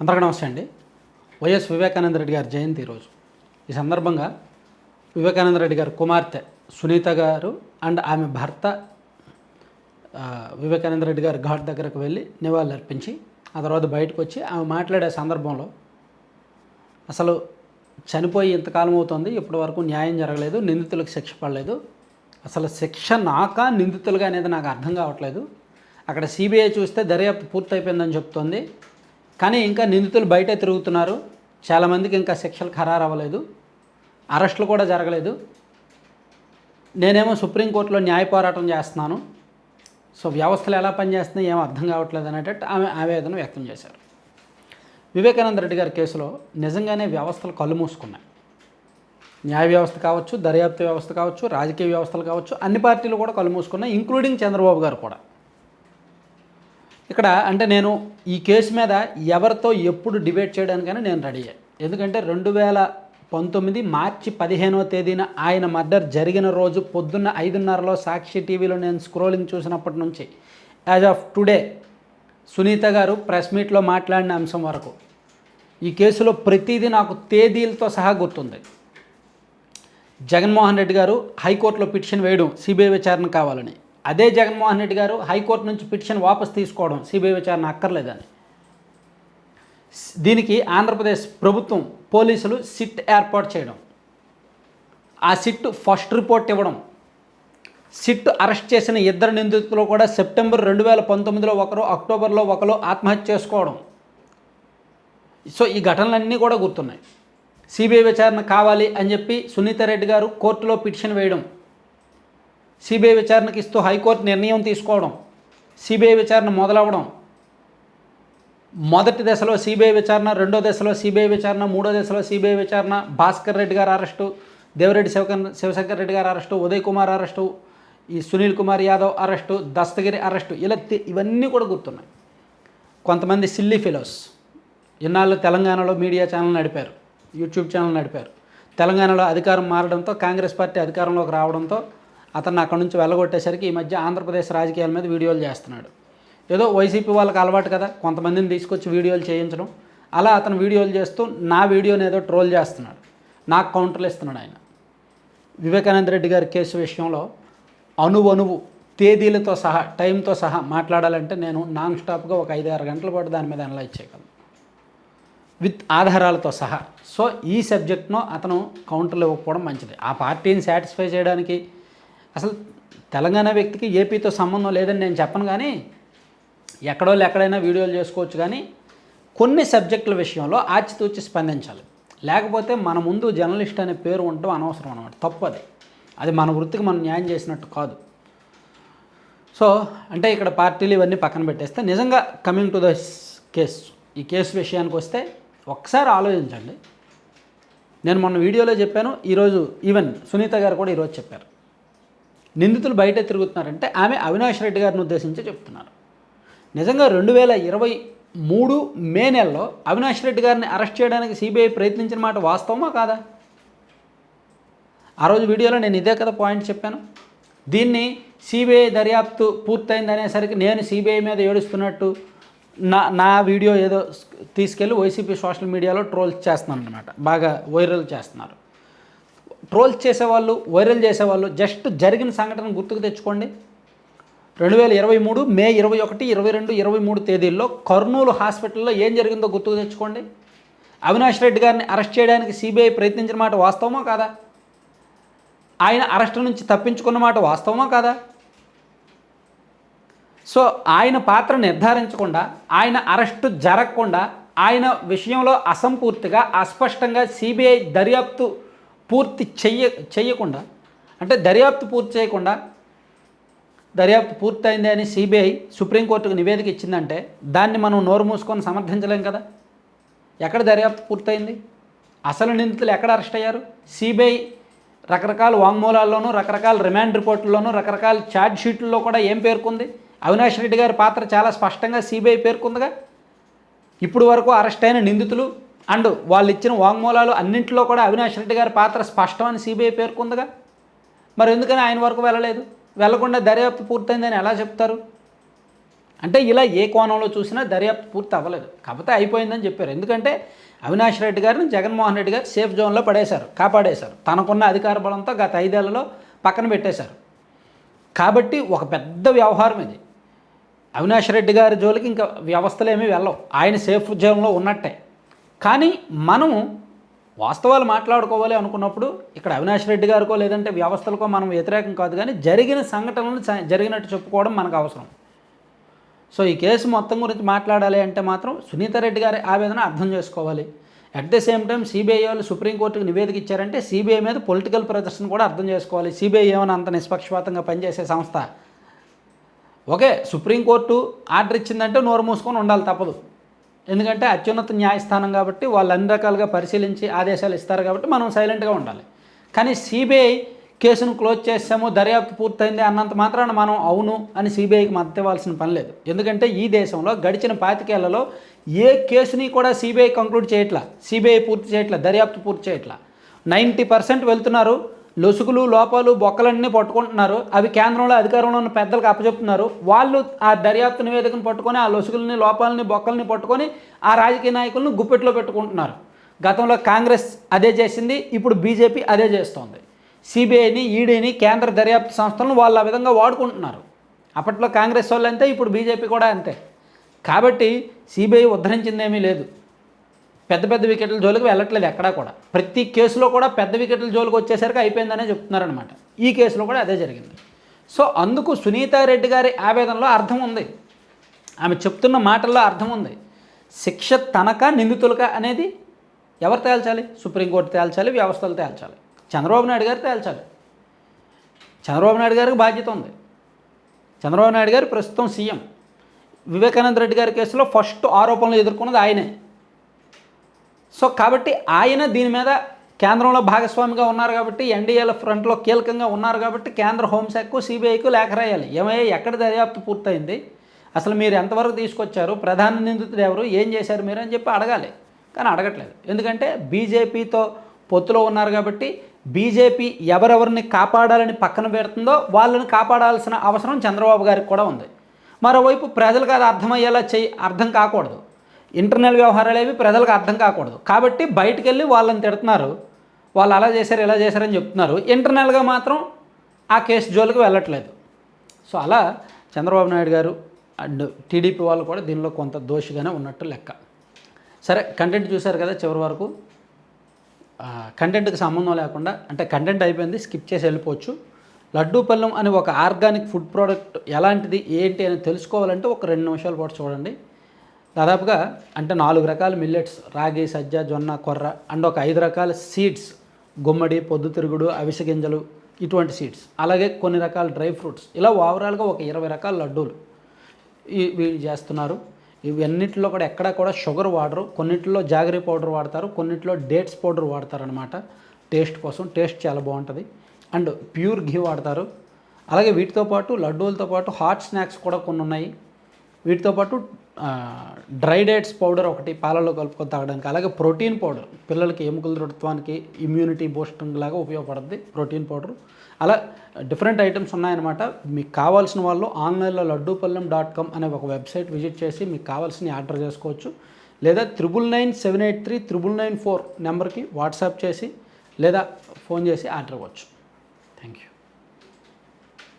అందరికీ నమస్తే అండి. వైఎస్ వివేకానంద రెడ్డి గారి జయంతి ఈరోజు ఈ సందర్భంగా వివేకానంద రెడ్డి గారి కుమార్తె సునీత గారు అండ్ ఆమె భర్త వివేకానంద రెడ్డి గారి ఘాట్ దగ్గరకు వెళ్ళి నివాళులు అర్పించి ఆ తర్వాత బయటకు వచ్చి ఆమె మాట్లాడే సందర్భంలో అసలు చనిపోయి ఇంతకాలం అవుతుంది ఇప్పటి వరకు న్యాయం జరగలేదు నిందితులకు శిక్ష పడలేదు. అసలు శిక్ష నాక నిందితులుగా అనేది నాకు అర్థం కావట్లేదు. అక్కడ సిబిఐ చూస్తే దర్యాప్తు పూర్తయిపోయిందని చెప్తోంది. కానీ ఇంకా నిందితులు బయట తిరుగుతున్నారు. చాలామందికి ఇంకా శిక్షలు ఖరారు అవ్వలేదు అరెస్టులు కూడా జరగలేదు. నేనేమో సుప్రీంకోర్టులో న్యాయ పోరాటం చేస్తున్నాను. సో వ్యవస్థలు ఎలా పనిచేస్తున్నాయి ఏమో అర్థం కావట్లేదు అనేటట్టు ఆమె ఆవేదన వ్యక్తం చేశారు. వివేకానంద రెడ్డి గారి కేసులో నిజంగానే వ్యవస్థలు కళ్ళు మూసుకున్నాయి. న్యాయ వ్యవస్థ కావచ్చు దర్యాప్తు వ్యవస్థ కావచ్చు రాజకీయ వ్యవస్థలు కావచ్చు అన్ని పార్టీలు కూడా కళ్ళు మూసుకున్నాయి ఇంక్లూడింగ్ చంద్రబాబు గారు కూడా. ఇక్కడ అంటే నేను ఈ కేసు మీద ఎవరితో ఎప్పుడు డిబేట్ చేయడానికైనా నేను రెడీ ఎందుకంటే రెండు వేల పంతొమ్మిది మార్చి పదిహేనవ తేదీన ఆయన మర్డర్ జరిగిన రోజు పొద్దున్న ఐదున్నరలో సాక్షి టీవీలో నేను స్క్రోలింగ్ చూసినప్పటి నుంచి యాజ్ ఆఫ్ టుడే సునీత గారు ప్రెస్ మీట్లో మాట్లాడిన అంశం వరకు ఈ కేసులో ప్రతిదీ నాకు తేదీలతో సహా గుర్తుంది. జగన్మోహన్ రెడ్డి గారు హైకోర్టులో పిటిషన్ వేయడం సిబిఐ విచారణ కావాలని. అదే జగన్మోహన్ రెడ్డి గారు హైకోర్టు నుంచి పిటిషన్ వాపస్ తీసుకోవడం సిబిఐ విచారణ అక్కర్లేదని. దీనికి ఆంధ్రప్రదేశ్ ప్రభుత్వం పోలీసులు సిట్ ఏర్పాటు చేయడం. ఆ సిట్ ఫస్ట్ రిపోర్ట్ ఇవ్వడం. సిట్ అరెస్ట్ చేసిన ఇద్దరు నిందితులు కూడా సెప్టెంబర్ రెండు వేల పంతొమ్మిదిలో ఒకరు అక్టోబర్లో ఒకరు ఆత్మహత్య చేసుకోవడం. సో ఈ ఘటనలన్నీ కూడా గుర్తున్నాయి. సిబిఐ విచారణ కావాలి అని చెప్పి సునీత రెడ్డి గారు కోర్టులో పిటిషన్ వేయడం. సిబిఐ విచారణకి ఇస్తూ హైకోర్టు నిర్ణయం తీసుకోవడం సిబిఐ విచారణ మొదలవ్వడం. మొదటి దశలో సిబిఐ విచారణ రెండో దశలో సిబిఐ విచారణ మూడో దశలో సిబిఐ విచారణ Bhaskar Reddy garu arrest Devireddy Shivakar Shivashankar Reddy garu arrest Uday Kumar arrest ఈ సునీల్ కుమార్ యాదవ్ అరెస్టు దస్తగిరి అరెస్టు ఇలా ఇవన్నీ కూడా గుర్తున్నాయి. కొంతమంది సిల్లీ ఫిలోస్ ఇన్నాళ్ళు తెలంగాణలో మీడియా ఛానల్ నడిపారు యూట్యూబ్ ఛానల్ నడిపారు. తెలంగాణలో అధికారం మారడంతో కాంగ్రెస్ పార్టీ అధికారంలోకి రావడంతో అతన్ని అక్కడి నుంచి వెళ్ళగొట్టేసరికి ఈ మధ్య ఆంధ్రప్రదేశ్ రాజకీయాల మీద వీడియోలు చేస్తున్నాడు. ఏదో వైసీపీ వాళ్ళకి అలవాటు కదా కొంతమందిని తీసుకొచ్చి వీడియోలు చేయించడం. అలా అతను వీడియోలు చేస్తూ నా వీడియోని ఏదో ట్రోల్ చేస్తున్నాడు. నాకు కౌంటర్లు ఇస్తున్నాడు ఆయన. వివేకానంద రెడ్డి గారి కేసు విషయంలో అణువణువు తేదీలతో సహా టైంతో సహా మాట్లాడాలంటే నేను నాన్ స్టాప్గా ఒక ఐదు ఆరు గంటల పాటు దాని మీద అనలైజ్ చేయగలను. విత్ ఆధారాలతో సహా. సో ఈ సబ్జెక్ట్ను అతను కౌంటర్లు ఇవ్వకపోవడం మంచిది. ఆ పార్టీని సాటిస్ఫై చేయడానికి అసలు తెలంగాణ వ్యక్తికి ఏపీతో సంబంధం లేదని నేను చెప్పను కానీ ఎక్కడో ఎక్కడైనా వీడియోలు చేసుకోవచ్చు కానీ కొన్ని సబ్జెక్టుల విషయంలో ఆచితూచి స్పందించాలి. లేకపోతే మన ముందు జర్నలిస్ట్ అనే పేరు ఉండటం అనవసరం అనమాట తప్పు అది. అది మన వృత్తికి మనం న్యాయం చేసినట్టు కాదు. సో అంటే ఇక్కడ పార్టీలు ఇవన్నీ పక్కన పెట్టేస్తే నిజంగా కమింగ్ టు ద కేస్ ఈ కేసు విషయానికి వస్తే ఒకసారి ఆలోచించండి. నేను మొన్న వీడియోలో చెప్పాను ఈరోజు ఈవెన్ సునీత గారు కూడా ఈరోజు చెప్పారు. నిందితులు బయట తిరుగుతున్నారంటే ఆమె అవినాష్ రెడ్డి గారిని ఉద్దేశించి చెప్తున్నారు. నిజంగా రెండు వేల ఇరవై మూడు మే నెలలో అవినాష్ రెడ్డి గారిని అరెస్ట్ చేయడానికి సిబిఐ ప్రయత్నించిన మాట వాస్తవమా కాదా? ఆ రోజు వీడియోలో నేను ఇదే కదా పాయింట్ చెప్పాను. దీన్ని సిబిఐ దర్యాప్తు పూర్తయింది అనేసరికి నేను సిబిఐ మీద ఏడుస్తున్నట్టు నా నా వీడియో ఏదో తీసుకెళ్ళి వైసీపీ సోషల్ మీడియాలో ట్రోల్ చేస్తున్నాను అనమాట బాగా వైరల్ చేస్తున్నారు. ట్రోల్ చేసేవాళ్ళు వైరల్ చేసేవాళ్ళు జస్ట్ జరిగిన సంఘటన గుర్తుకు తెచ్చుకోండి. రెండు వేల ఇరవై మూడు మే ఇరవై ఒకటి ఇరవై రెండు ఇరవై మూడు తేదీల్లో కర్నూలు హాస్పిటల్లో ఏం జరిగిందో గుర్తుకు తెచ్చుకోండి. అవినాష్ రెడ్డి గారిని అరెస్ట్ చేయడానికి సిబిఐ ప్రయత్నించిన మాట వాస్తవమా కాదా? ఆయన అరెస్ట్ నుంచి తప్పించుకున్న మాట వాస్తవమా కాదా? సో ఆయన పాత్ర నిర్ధారించకుండా ఆయన అరెస్టు జరగకుండా ఆయన విషయంలో అసంపూర్తిగా అస్పష్టంగా సిబిఐ దర్యాప్తు పూర్తి చెయ్య చెయ్యకుండా అంటే దర్యాప్తు పూర్తి చేయకుండా దర్యాప్తు పూర్తయింది అని సిబిఐ సుప్రీంకోర్టుకు నివేదిక ఇచ్చిందంటే దాన్ని మనం నోరు మూసుకొని సమర్థించలేం కదా? ఎక్కడ దర్యాప్తు పూర్తయింది? అసలు నిందితులు ఎక్కడ అరెస్ట్ అయ్యారు? సిబిఐ రకరకాల వాంగ్మూలాల్లోనూ రకరకాల రిమాండ్ రిపోర్టుల్లోనూ రకరకాల ఛార్జ్ షీట్లలో కూడా ఏం పేర్కొంది? అవినాష్ రెడ్డి గారి పాత్ర చాలా స్పష్టంగా సిబిఐ పేర్కొందిగా? ఇప్పుడు వరకు అరెస్ట్ అయిన నిందితులు అండ్ వాళ్ళు ఇచ్చిన వాంగ్మూలాలు అన్నింటిలో కూడా అవినాష్ రెడ్డి గారి పాత్ర స్పష్టమని సిబిఐ పేర్కొందిగా. మరి ఎందుకని ఆయన వరకు వెళ్ళలేదు? వెళ్ళకుండా దర్యాప్తు పూర్తయిందని ఎలా చెప్తారు? అంటే ఇలా ఏ కోణంలో చూసినా దర్యాప్తు పూర్తి అవ్వలేదు. కాకపోతే అయిపోయిందని చెప్పారు. ఎందుకంటే అవినాష్ రెడ్డి గారిని జగన్మోహన్ రెడ్డి గారు సేఫ్ జోన్లో పడేశారు కాపాడేశారు. తనకున్న అధికార బలంతో గత ఐదేళ్ళలో పక్కన పెట్టేశారు. కాబట్టి ఒక పెద్ద వ్యవహారం ఇది. అవినాష్ రెడ్డి గారి జోలికి ఇంకా వ్యవస్థలు ఏమీ వెళ్ళవు. ఆయన సేఫ్ జోన్లో ఉన్నట్టే. కానీ మనం వాస్తవాలు మాట్లాడుకోవాలి అనుకున్నప్పుడు ఇక్కడ అవినాష్ రెడ్డి గారికో లేదంటే వ్యవస్థలకో మనం వ్యతిరేకం కాదు కానీ జరిగిన సంఘటనలు జరిగినట్టు చెప్పుకోవడం మనకు అవసరం. సో ఈ కేసు మొత్తం గురించి మాట్లాడాలి అంటే మాత్రం సునీత రెడ్డి గారి ఆవేదన అర్థం చేసుకోవాలి. At the same time CBI వాళ్ళు సుప్రీంకోర్టుకు నివేదిక ఇచ్చారంటే సిబిఐ మీద పొలిటికల్ ప్రదర్శన కూడా అర్థం చేసుకోవాలి. సిబిఐ ఏమైనా అంత నిష్పక్షపాతంగా పనిచేసే సంస్థ? ఓకే సుప్రీంకోర్టు ఆర్డర్ ఇచ్చిందంటే నోరు మూసుకొని ఉండాలి తప్పదు. ఎందుకంటే అత్యున్నత న్యాయస్థానం కాబట్టి వాళ్ళు అన్ని రకాలుగా పరిశీలించి ఆదేశాలు ఇస్తారు కాబట్టి మనం సైలెంట్గా ఉండాలి. కానీ సిబిఐ కేసును క్లోజ్ చేసాము దర్యాప్తు పూర్తయింది అన్నంత మాత్రాన మనం అవును అని సిబిఐకి మద్దతివ్వాల్సిన పని లేదు. ఎందుకంటే ఈ దేశంలో గడిచిన పాతికేళ్ళలో ఏ కేసుని కూడా సిబిఐ కంక్లూడ్ చేయట్లా సిబిఐ పూర్తి చేయట్లా దర్యాప్తు పూర్తి చేయట్లా. నైంటీ పర్సెంట్ వెళ్తున్నారు లొసుగులు లోపాలు బొక్కలన్నీ పట్టుకుంటున్నారు. అవి కేంద్రంలో అధికారంలో ఉన్న పెద్దలకు అప్పచెప్తున్నారు. వాళ్ళు ఆ దర్యాప్తు నివేదికను పట్టుకొని ఆ లొసుగుల్ని లోపాలని బొక్కల్ని పట్టుకొని ఆ రాజకీయ నాయకులను గుప్పెట్లో పెట్టుకుంటున్నారు. గతంలో కాంగ్రెస్ అదే చేసింది ఇప్పుడు బీజేపీ అదే చేస్తోంది. సిబిఐని ఈడీని కేంద్ర దర్యాప్తు సంస్థలను వాళ్ళు ఆ విధంగా వాడుకుంటున్నారు. అప్పట్లో కాంగ్రెస్ వాళ్ళు అంతే ఇప్పుడు బీజేపీ కూడా అంతే. కాబట్టి సిబిఐ ఉద్ధరించిందేమీ లేదు. పెద్ద పెద్ద వికెట్ల జోలికి వెళ్ళట్లేదు ఎక్కడా కూడా. ప్రతి కేసులో కూడా పెద్ద వికెట్ల జోలికి వచ్చేసరికి అయిపోయిందనే చెప్తున్నారనమాట ఈ కేసులో కూడా అదే జరిగింది. సో అందుకు సునీతారెడ్డి గారి ఆవేదనలో అర్థం ఉంది. ఆమె చెప్తున్న మాటల్లో అర్థం ఉంది. శిక్ష తనక నిందితులక అనేది ఎవరు తేల్చాలి? సుప్రీంకోర్టు తేల్చాలి వ్యవస్థలు తేల్చాలి. చంద్రబాబు నాయుడు గారు తేల్చాలి. చంద్రబాబు నాయుడు గారికి బాధ్యత ఉంది. చంద్రబాబు నాయుడు గారు ప్రస్తుతం సీఎం. వివేకానంద రెడ్డి గారి కేసులో ఫస్ట్ ఆరోపణలు ఎదుర్కొన్నది ఆయనే. సో కాబట్టి ఆయన దీని మీద కేంద్రంలో భాగస్వామిగా ఉన్నారు కాబట్టి ఎన్డీఏల ఫ్రంట్లో కీలకంగా ఉన్నారు కాబట్టి కేంద్ర హోంశాఖకు సిబిఐకు లేఖ రాయాలి. ఏమయ్యా ఎక్కడ దర్యాప్తు పూర్తయింది? అసలు మీరు ఎంతవరకు తీసుకొచ్చారు? ప్రధాన నిందితుడు ఎవరు? ఏం చేశారు మీరు అని చెప్పి అడగాలి. కానీ అడగట్లేదు. ఎందుకంటే బీజేపీతో పొత్తులో ఉన్నారు కాబట్టి బీజేపీ ఎవరెవరిని కాపాడాలని పక్కన పెడుతుందో వాళ్ళని కాపాడాల్సిన అవసరం చంద్రబాబు గారికి కూడా ఉంది. మరోవైపు ప్రజలకు అది అర్థమయ్యేలా చేయి అర్థం కాకూడదు. ఇంటర్నల్ వ్యవహారాలు ఏవి ప్రజలకు అర్థం కాకూడదు. కాబట్టి బయటకు వెళ్ళి వాళ్ళని తిడుతున్నారు. వాళ్ళు అలా చేశారు ఇలా చేశారని చెప్తున్నారు. ఇంటర్నల్గా మాత్రం ఆ కేసు జోలికి వెళ్ళట్లేదు. సో అలా చంద్రబాబు నాయుడు గారు అండ్ టీడీపీ వాళ్ళు కూడా దీనిలో కొంత దోషిగానే ఉన్నట్టు లెక్క. సరే కంటెంట్ చూశారు కదా చివరి వరకు. కంటెంట్కి సంబంధం లేకుండా అంటే కంటెంట్ అయిపోయింది స్కిప్ చేసి వెళ్ళిపోవచ్చు. లడ్డూ పళ్ళం అని ఒక ఆర్గానిక్ ఫుడ్ ప్రోడక్ట్ ఎలాంటిది ఏంటి అని తెలుసుకోవాలంటే ఒక రెండు నిమిషాల పాటు చూడండి. దాదాపుగా అంటే నాలుగు రకాల మిల్లెట్స్ రాగి సజ్జ జొన్న కొర్ర అండ్ ఒక ఐదు రకాల సీడ్స్ గుమ్మడి పొద్దుతిరుగుడు అవిసె గింజలు ఇటువంటి సీడ్స్ అలాగే కొన్ని రకాల డ్రై ఫ్రూట్స్. ఇలా ఓవరాల్గా ఒక ఇరవై రకాల లడ్డూలు ఈ వీళ్ళు చేస్తున్నారు. ఇవన్నిటిలో కూడా ఎక్కడ కూడా షుగర్ వాడరు. కొన్నిట్లో జాగరీ పౌడర్ వాడతారు. కొన్నింటిలో డేట్స్ పౌడర్ వాడతారనమాట టేస్ట్ కోసం. టేస్ట్ చాలా బాగుంటుంది. అండ్ ప్యూర్ ఘీ వాడతారు. అలాగే వీటితో పాటు లడ్డూలతో పాటు హాట్ స్నాక్స్ కూడా కొన్ని ఉన్నాయి వీటితో పాటు డ్రై డేట్స్ పౌడర్ ఒకటి పాలలో కలుపుకొని తాగడానికి అలాగే ప్రోటీన్ పౌడర్. పిల్లలకి ఎముకల దృఢత్వానికి ఇమ్యూనిటీ బూస్టింగ్ లాగా ఉపయోగపడుతుంది ప్రోటీన్ పౌడర్. అలా డిఫరెంట్ ఐటమ్స్ ఉన్నాయన్నమాట. మీకు కావాల్సిన వాళ్ళు ఆన్లైన్లో లడ్డూపల్లెం డాట్ కామ్ అనే ఒక వెబ్సైట్ విజిట్ చేసి మీకు కావాల్సిన ఆర్డర్ చేసుకోవచ్చు. లేదా triple nine seven eight three triple nine four నెంబర్కి వాట్సాప్ చేసి లేదా ఫోన్ చేసి ఆర్డర్ ఇవ్వచ్చు.